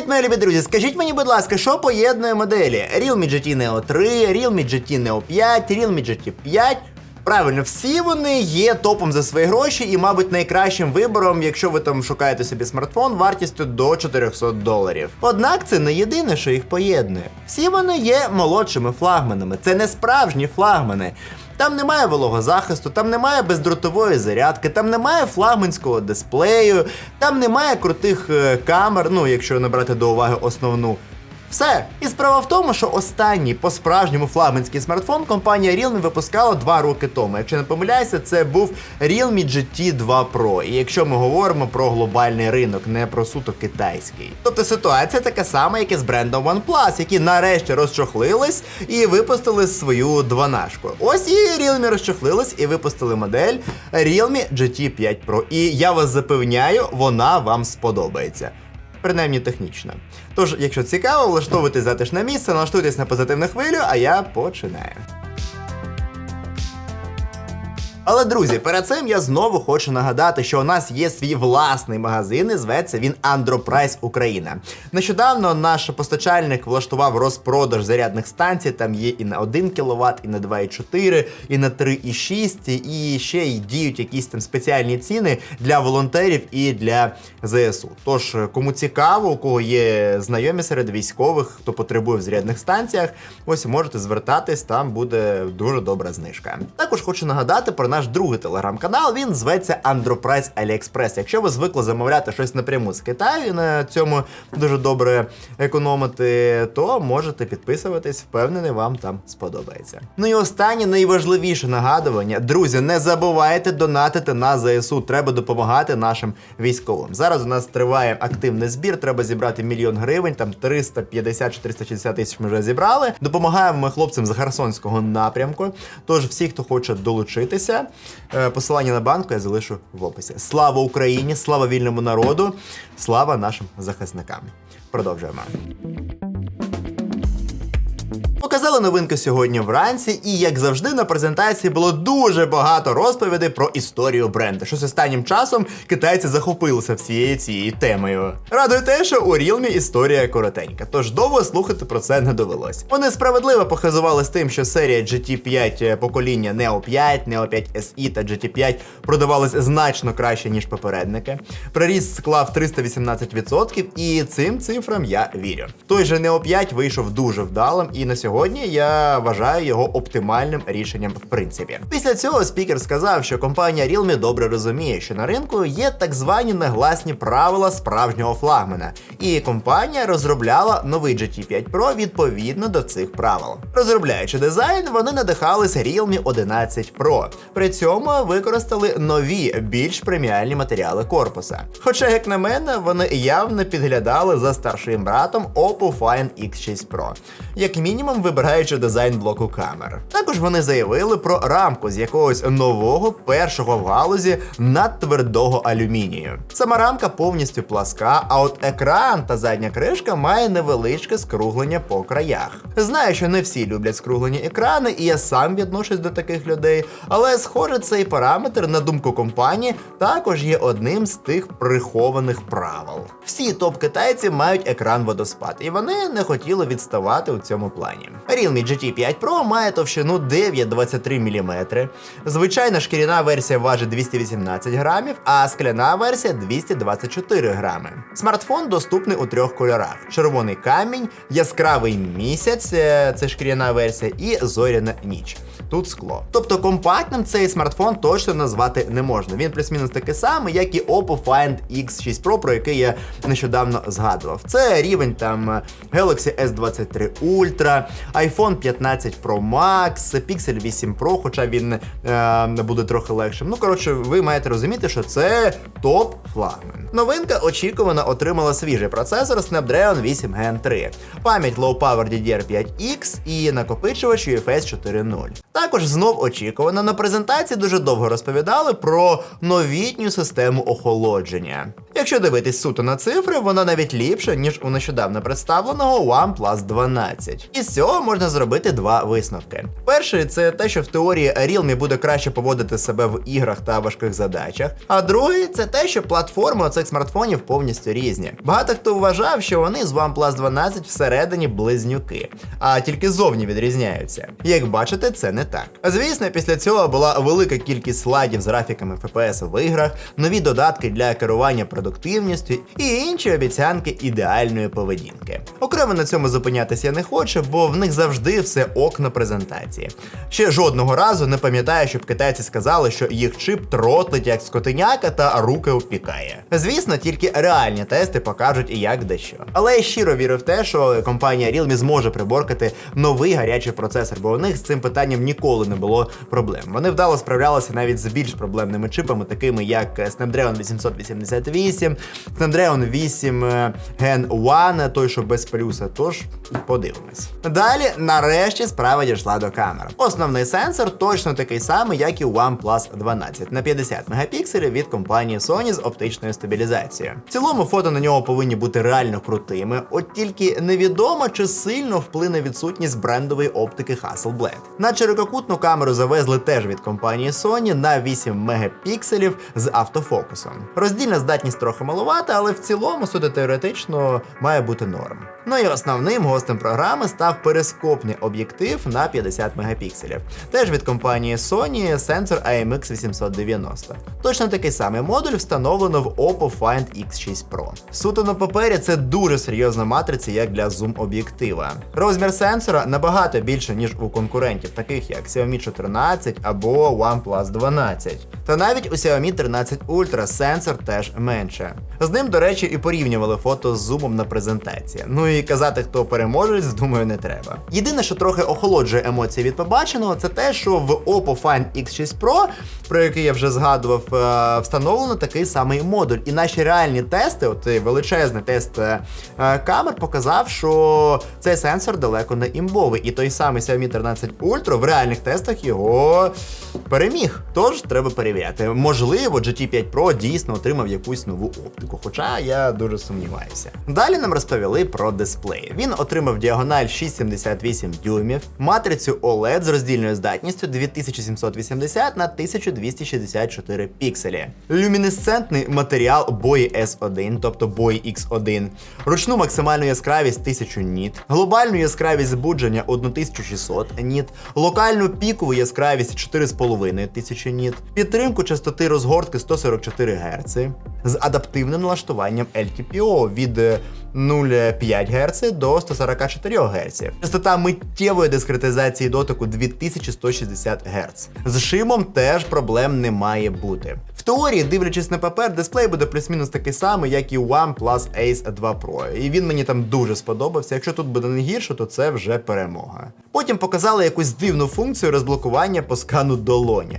Привіт, мої любі друзі! Скажіть мені, будь ласка, що поєднує моделі? Realme GT Neo 3, Realme GT Neo 5, Realme GT 5. Правильно, всі вони є топом за свої гроші і, мабуть, найкращим вибором, якщо ви там шукаєте собі смартфон вартістю до 400 доларів. Однак це не єдине, що їх поєднує. Всі вони є молодшими флагманами. Це не справжні флагмани. Там немає вологозахисту, там немає бездротової зарядки, там немає флагманського дисплею, там немає крутих е, камер, ну якщо не брати до уваги основну. Все. І справа в тому, що останній по-справжньому флагманський смартфон компанія Realme випускала два роки тому. Якщо не помиляюся, це був Realme GT 2 Pro. І якщо ми говоримо про глобальний ринок, не про суто китайський. Тобто ситуація така сама, як і з брендом OnePlus, які нарешті розчохлились і випустили свою дванашку. Ось і Realme розчохлились і випустили модель Realme GT 5 Pro. І я вас запевняю, вона вам сподобається принаймні технічно. Тож, якщо цікаво, влаштовуйтесь затишне місце, налаштуйтесь на позитивну хвилю, а я починаю. Але друзі, перед цим я знову хочу нагадати, що у нас є свій власний магазин, і зветься він Androprice Україна. Нещодавно наш постачальник влаштував розпродаж зарядних станцій. Там є і на 1 кВт, і на 2,4, і на 3,6, і ще й діють якісь там спеціальні ціни для волонтерів і для ЗСУ. Тож, кому цікаво, у кого є знайомі серед військових, хто потребує в зарядних станціях, ось можете звертатись, там буде дуже добра знижка. Також хочу нагадати про наш другий телеграм-канал. Він зветься Androprice AliExpress. Якщо ви звикли замовляти щось напряму з Китаю і на цьому дуже добре економити, то можете підписуватись, впевнений, вам там сподобається. Ну і останнє найважливіше нагадування. Друзі, не забувайте донатити на ЗСУ. Треба допомагати нашим військовим. Зараз у нас триває активний збір. Треба зібрати мільйон гривень, там 350-460 тисяч ми вже зібрали. Допомагаємо ми хлопцям з Херсонського напрямку. Тож всі, хто хоче долучитися, е, посилання на банку я залишу в описі. Слава Україні! Слава вільному народу! Слава нашим захисникам! Продовжуємо. Показали новинки сьогодні вранці, і як завжди на презентації було дуже багато розповідей про історію бренду. Щось останнім часом китайці захопилися всією цією темою. Радує те, що у Realme історія коротенька, тож довго слухати про це не довелось. Вони справедливо похизували з тим, що серія GT5 покоління Neo 5, Neo 5 SE та GT5 продавались значно краще ніж попередники. Приріст склав 318%, і цим цифрам я вірю. Той же Neo 5 вийшов дуже вдалим, і на сьогодні я вважаю його оптимальним рішенням в принципі. Після цього спікер сказав, що компанія Realme добре розуміє, що на ринку є так звані негласні правила справжнього флагмана, і компанія розробляла новий GT5 Pro відповідно до цих правил. Розробляючи дизайн, вони надихалися Realme 11 Pro. При цьому використали нові, більш преміальні матеріали корпуса. Хоча, як на мене, вони явно підглядали за старшим братом Oppo Find X6 Pro, як мінімум вибираючи дизайн блоку камер. Також вони заявили про рамку з якогось нового першого в галузі надтвердого алюмінію. Сама рамка повністю пласка, а от екран та задня кришка має невеличке скруглення по краях. Знаю, що не всі люблять скруглені екрани, і я сам відношусь до таких людей, але схоже, цей параметр, на думку компанії, також є одним з тих прихованих правил. Всі топ-китайці мають екран водоспад, і вони не хотіли відставати у цьому плані. Realme GT 5 Pro має товщину 9,23 мм. Звичайна шкіряна версія важить 218 грамів, а скляна версія 224 грами. Смартфон доступний у трьох кольорах: червоний камінь, яскравий місяць, е, це шкіряна версія, і зоряна ніч. Тут скло. Тобто компактним цей смартфон точно назвати не можна. Він плюс-мінус такий самий, як і Oppo Find X6 Pro, про який я нещодавно згадував. Це рівень там Galaxy S23 Ultra, iPhone 15 Pro Max, Pixel 8 Pro, хоча він е, буде трохи легшим. Ну, коротше, ви маєте розуміти, що це топ флагман. Новинка очікувано отримала свіжий процесор Snapdragon 8 Gen 3, пам'ять Low Power DDR5X і накопичувач UFS 4.0. Також знов очікувано на презентації дуже довго розповідали про новітню систему охолодження. Якщо дивитись суто на цифри, вона навіть ліпша, ніж у нещодавно представленого OnePlus 12. І з цього можна зробити два висновки. Перший це те, що в теорії Realme буде краще поводити себе в іграх та важких задачах. А другий це те, що платформи у цих смартфонів повністю різні. Багато хто вважав, що вони з OnePlus 12 всередині близнюки, а тільки зовні відрізняються. Як бачите, це не так. Звісно, після цього була велика кількість слайдів з графіками FPS в іграх, нові додатки для керування продуктивністю і інші обіцянки ідеальної поведінки. Окремо на цьому зупинятися я не хочу, бо в них завжди все ок на презентації. Ще жодного разу не пам'ятаю, щоб китайці сказали, що їх чип тротлить як скотиняка та руки опікає. Звісно, тільки реальні тести покажуть і як дещо. Але я щиро вірю в те, що компанія Realme зможе приборкати новий гарячий процесор, бо у них з цим питанням ніколи не було проблем. Вони вдало справлялися навіть з більш проблемними чипами, такими як Snapdragon 888, Snapdragon 8 е, Gen 1, той, що без плюса. Тож подивимось. Далі, нарешті, справа дійшла до камер. Основний сенсор точно такий самий, як і OnePlus 12 на 50 мегапікселів від компанії Sony з оптичною стабілізацією. В цілому фото на нього повинні бути реально крутими, от тільки невідомо, чи сильно вплине відсутність брендової оптики Hasselblad. На ширококутну камеру завезли теж від компанії Sony на 8 мегапікселів з автофокусом. Роздільна здатність трохи малувата, але в цілому, суди теоретично, має бути норм. Ну і основним гостем програми став перископний об'єктив на 50 мегапікселів. Теж від компанії Sony сенсор IMX 890. Точно такий самий модуль встановлено в Oppo Find X6 Pro. Суто на папері це дуже серйозна матриця, як для зум об'єктива. Розмір сенсора набагато більше, ніж у конкурентів, таких як Xiaomi 14 або OnePlus 12. Та навіть у Xiaomi 13 Ultra сенсор теж менше. З ним, до речі, і порівнювали фото з зумом на презентації. Ну і казати, хто переможець, думаю, не треба. Єдине, що трохи охолоджує емоції від побаченого, це те, що в Oppo Find X6 Pro, про який я вже згадував, е, встановлено такий самий модуль. І наші реальні тести, от величезний тест е, е, камер, показав, що цей сенсор далеко не імбовий. І той самий Xiaomi 13 Ultra в реальних тестах його переміг. Тож треба перевіряти. Можливо, GT5 Pro дійсно отримав якусь нову оптику, хоча я дуже сумніваюся. Далі нам розповіли про дисплей. Він отримав діагональ 6,78 дюймів, матрицю OLED з роздільною здатністю 2780 на 1264 пікселі, люмінесцентний матеріал BOI S1, тобто BOI X1, ручну максимальну яскравість 1000 ніт, глобальну яскравість збудження 1600 ніт, локальну пікову яскравість 4,5 тисячі ніт, підтримку частоти розгортки 144 Гц з адаптивним налаштуванням LTPO від е, 0,5 Гц до 144 Гц. Частота миттєвої дискретизації дотику 2160 Гц. З шимом теж проблем не має бути. В теорії, дивлячись на папер, дисплей буде плюс-мінус такий самий, як і OnePlus Ace 2 Pro. І він мені там дуже сподобався. Якщо тут буде не гірше, то це вже перемога. Потім показали якусь дивну функцію розблокування по скану долоні.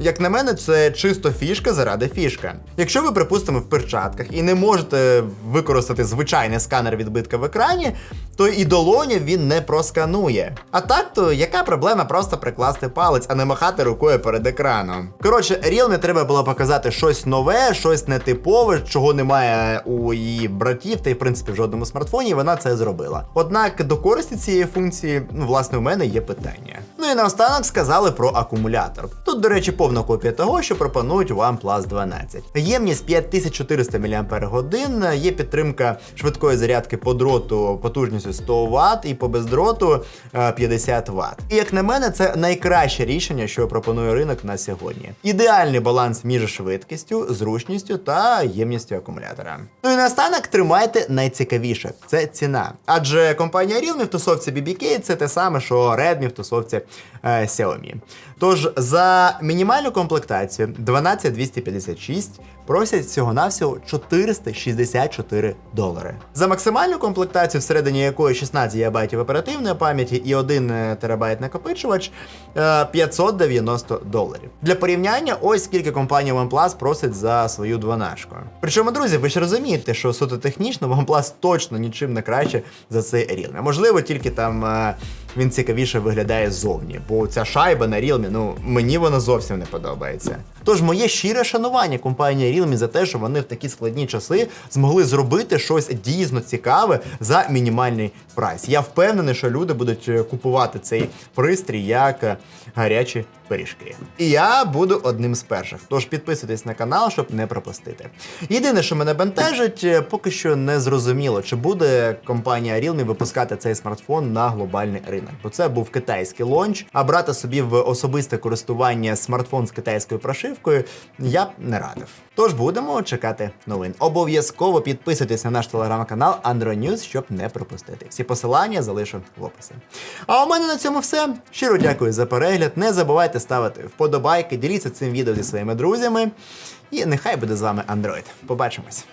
Як на мене, це чисто фішка заради фішка. Якщо ви, припустимо, в перчатках і не можете використати звичайний сканер відбитка в екрані, то і долоню він не просканує. А так то яка проблема просто прикласти палець, а не махати рукою перед екраном? Коротше, Realme треба було показати щось нове, щось нетипове, чого немає у її братів, та й в принципі в жодному смартфоні, вона це зробила. Однак до користі цієї функції, ну, власне, у мене є питання. Ну і наостанок сказали про акумулятор. Тут, до речі, повна копія того, що пропонують OnePlus 12. Ємність 5400 мАч, є підтримка швидкої зарядки по дроту потужністю 100 Вт і по бездроту е, 50 Вт. І як на мене, це найкраще рішення, що пропонує ринок на сьогодні. Ідеальний баланс між швидкістю, зручністю та ємністю акумулятора. Ну і наостанок тримайте найцікавіше це ціна. Адже компанія Realme в тусовці BBK це те саме, що Redmi в тусовці е, Xiaomi. Тож за мінімальну комплектацію 12256 просять всього-навсього 464 долари. За максимальну комплектацію, всередині якої 16 ГБ оперативної пам'яті і 1 ТБ накопичувач е, 590 доларів. Для порівняння, ось скільки компанія OnePlus просить за свою дванашку. Причому, друзі, ви ж розумієте, що суто технічно OnePlus точно нічим не краще за цей Realme. Можливо, тільки там. Він цікавіше виглядає ззовні, бо ця шайба на Realme, ну мені вона зовсім не подобається. Тож моє щире шанування компанії Realme за те, що вони в такі складні часи змогли зробити щось дійсно цікаве за мінімальний прайс. Я впевнений, що люди будуть е, купувати цей пристрій як е, гарячі пиріжки. І я буду одним з перших. Тож підписуйтесь на канал, щоб не пропустити. Єдине, що мене бентежить, е, поки що не зрозуміло, чи буде компанія Realme випускати цей смартфон на глобальний ринок. Бо це був китайський лонч, а брати собі в особисте користування смартфон з китайською прошивкою я б не радив. Тож будемо чекати новин. Обов'язково підписуйтесь на наш телеграм-канал Android News, щоб не пропустити. Всі посилання залишу в описі. А у мене на цьому все. Щиро дякую за перегляд. Не забувайте ставити вподобайки, діліться цим відео зі своїми друзями. І нехай буде з вами Android. Побачимось!